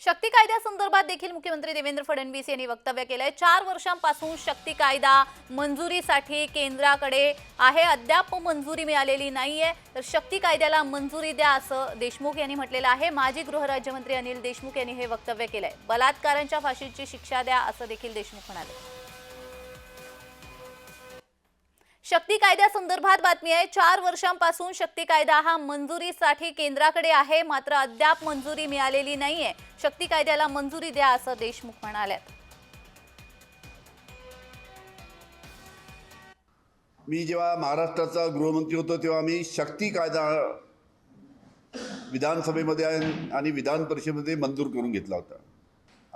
शक्ती कायद्यासंदर्भात देखील मुख्यमंत्री देवेंद्र फडणवीस यांनी वक्तव्य केलंय. चार वर्षांपासून शक्ती कायदा मंजुरीसाठी केंद्राकडे आहे. अद्याप मंजुरी मिळालेली नाहीये. तर शक्ती कायद्याला मंजुरी द्या असं देशमुख यांनी म्हटलेलं आहे. माजी गृहराज्यमंत्री अनिल देशमुख यांनी हे वक्तव्य केलंय. बलात्कारांच्या फाशीची शिक्षा द्या असं देखील देशमुख म्हणाले. शक्ती कायद्यासंदर्भात बातमी आहे. चार वर्षांपासून शक्ती कायदा हा मंजुरीसाठी केंद्राकडे आहे. मात्र अद्याप मंजुरी मिळालेली नाहीये. शक्ती कायद्याला मंजुरी द्या असं देशमुख म्हणाले मी जेव्हा महाराष्ट्राचा गृहमंत्री होतो तेव्हा मी शक्ती कायदा विधानसभेमध्ये आणि- विधान परिषदेमध्ये मंजूर करून घेतला होता.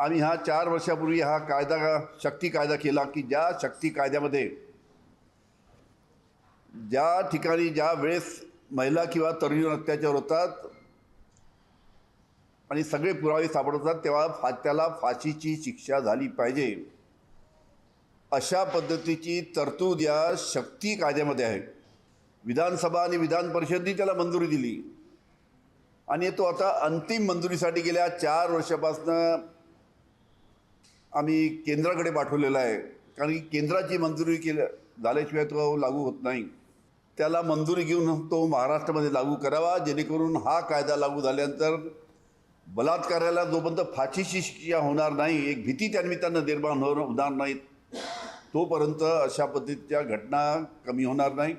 आणि हा चार वर्षापूर्वी हा कायदा शक्ती कायदा केला की ज्या शक्ती कायद्यामध्ये ज्या ठिकाणी ज्या वेळेस महिला किंवा तरुणीवर अत्याचार होतात आणि सगळे पुरावे सापडतात तेव्हा फा त्याला फाशीची शिक्षा झाली पाहिजे. अशा पद्धतीची तरतूद या शक्ती कायद्यामध्ये आहे. विधानसभा आणि विधान परिषदनी त्याला मंजुरी दिली. आणि तो आता अंतिम मंजुरीसाठी गेल्या चार वर्षापासून आम्ही केंद्राकडे पाठवलेला आहे. कारण की केंद्राची मंजुरी केल्या झाल्याशिवाय तो लागू होत नाही. त्याला मंजुरी घेऊन तो महाराष्ट्रामध्ये लागू करावा जेणेकरून हा कायदा लागू झाल्यानंतर बलात्काराला जोपर्यंत फाशीची शिक्षा होणार नाही एक भीती त्या निमित्तानं निर्माण होणार होणार नाहीत तोपर्यंत अशा पद्धतीच्या घटना कमी होणार नाही.